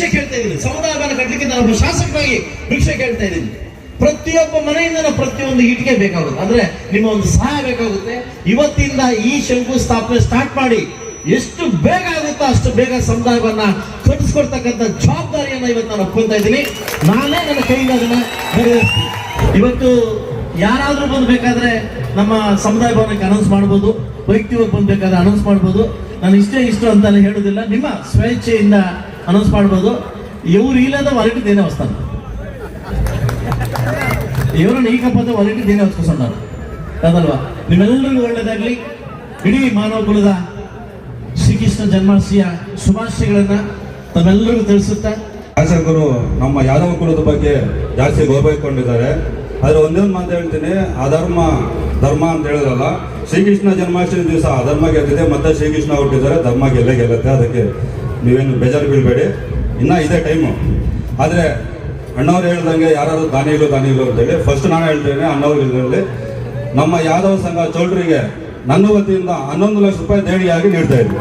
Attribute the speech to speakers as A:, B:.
A: ಇದ್ದೀನಿ. ಸಮುದಾಯ ಭವನ ಕಟ್ಟಲಿಕ್ಕೆ ನಾನು ಒಬ್ಬ ಶಾಸಕನಾಗಿ ಭಿಕ್ಷೆ ಕೇಳ್ತಾ ಇದ್ದೀನಿ. ಪ್ರತಿಯೊಬ್ಬ ಮನೆಯಿಂದ ಪ್ರತಿಯೊಂದು ಇಟ್ಟಿಗೆ ಬೇಕಾಗುತ್ತೆ. ಅಂದ್ರೆ ನಿಮ್ಮ ಒಂದು ಸಹಾಯ ಬೇಕಾಗುತ್ತೆ. ಇವತ್ತಿಂದ ಈ ಶಂಕುಸ್ಥಾಪನೆ ಸ್ಟಾರ್ಟ್ ಮಾಡಿ ಎಷ್ಟು ಬೇಗ ಆಗುತ್ತೋ ಅಷ್ಟು ಬೇಗ ಸಮುದಾಯವನ್ನ ಕಟ್ಟಿಸ್ಕೊಡ್ತಕ್ಕಂಥ ಜವಾಬ್ದಾರಿಯನ್ನ ಇವತ್ತು ನಾನು ಒಪ್ಕೊಳ್ತಾ ಇದ್ದೀನಿ. ನಾನೇ ನನ್ನ ಕೈಯಿಂದ ಅದನ್ನ ನೆರವೇರಿಸ್ತೀನಿ. ಇವತ್ತು ಯಾರಾದ್ರೂ ಬಂದ್ಬೇಕಾದ್ರೆ ನಮ್ಮ ಸಮುದಾಯ ಭವನಕ್ಕೆ ಅನೌನ್ಸ್ ಮಾಡ್ಬೋದು. ವೈಯಕ್ತಿಕವಾಗಿ ಬಂದ್ಬೇಕಾದ್ರೆ ಅನೌನ್ಸ್ ಮಾಡ್ಬೋದು. ನಾನು ಇಷ್ಟೇ ಇಷ್ಟು ಅಂತ ಹೇಳುದಿಲ್ಲ ನಿಮ್ಮ ಸ್ವೇಚ್ಛೆಯಿಂದ ಅನೌನ್ಸ್ ಮಾಡ್ಬೋದು. ಇವ್ರು ಇಲ್ಲದ ವಾಲಿಟಿ ದೇನೆ ವಸ್ತಾನ ಇವರು ನೀಕಪ್ಪದ ವಾಲಿಟಿ ದೇನೆ ಹೊತ್ಕೊಸೊಂಡಾರ ಅದಲ್ವಾ ನಿಮ್ಮೆಲ್ಲರಿಗೂ ಒಳ್ಳೇದಾಗ್ಲಿ. ಇಡೀ ಮಾನವ ಕುಲದ ಶ್ರೀಕೃಷ್ಣ ಜನ್ಮಾಷ್ಟಮಿಯ ಶುಭಾಶಯಗಳನ್ನ ತಮ್ಮೆಲ್ಲರಿಗೂ ತಿಳಿಸುತ್ತಾ.
B: ಶಾಸಕರು ನಮ್ಮ ಯಾದವ ಕುಲದ ಬಗ್ಗೆ ಜಾಸ್ತಿ ಗೌರವ ಇಟ್ಕೊಂಡಿದ್ದಾರೆ. ಆದ್ರೆ ಒಂದೇ ಒಂದು ಮಾತು ಹೇಳ್ತೀನಿ. ಅಧರ್ಮ, ಧರ್ಮ ಅಂತ ಹೇಳಿದ್ರಲ್ಲ ಶ್ರೀಕೃಷ್ಣ ಜನ್ಮಾಷ್ಟಮಿ ದಿವಸ ಅಧರ್ಮ ಗೆದ್ದಿದೆ, ಮತ್ತೆ ಶ್ರೀಕೃಷ್ಣ ಹುಟ್ಟಿದ್ದಾರೆ ಧರ್ಮ ಗೆಲ್ಲೇ ಗೆಲ್ಲುತ್ತೆ. ಅದಕ್ಕೆ ನೀವೇನು ಬೇಜಾರು ಬೀಳಬೇಡಿ. ಇನ್ನೂ ಇದೆ ಟೈಮು ಆದರೆ ಅಣ್ಣವ್ರು ಹೇಳ್ದಂಗೆ ಯಾರಾದ್ರು ದಾನಿಗಳು ದಾನಿಗಳು ಅಂತೇಳಿ ಫಸ್ಟ್ ನಾನು ಹೇಳ್ತೇನೆ, ಅಣ್ಣವ್ರು ಇದರಲ್ಲಿ ನಮ್ಮ ಯಾದವ್ ಸಂಘ ಚೌಲ್ಟ್ರಿಗೆ ನನ್ನ ವತಿಯಿಂದ ಹನ್ನೊಂದು ಲಕ್ಷ ರೂಪಾಯಿ ದೇಣಿಗೆಯಾಗಿ ನೀಡ್ತಾ ಇದ್ವಿ.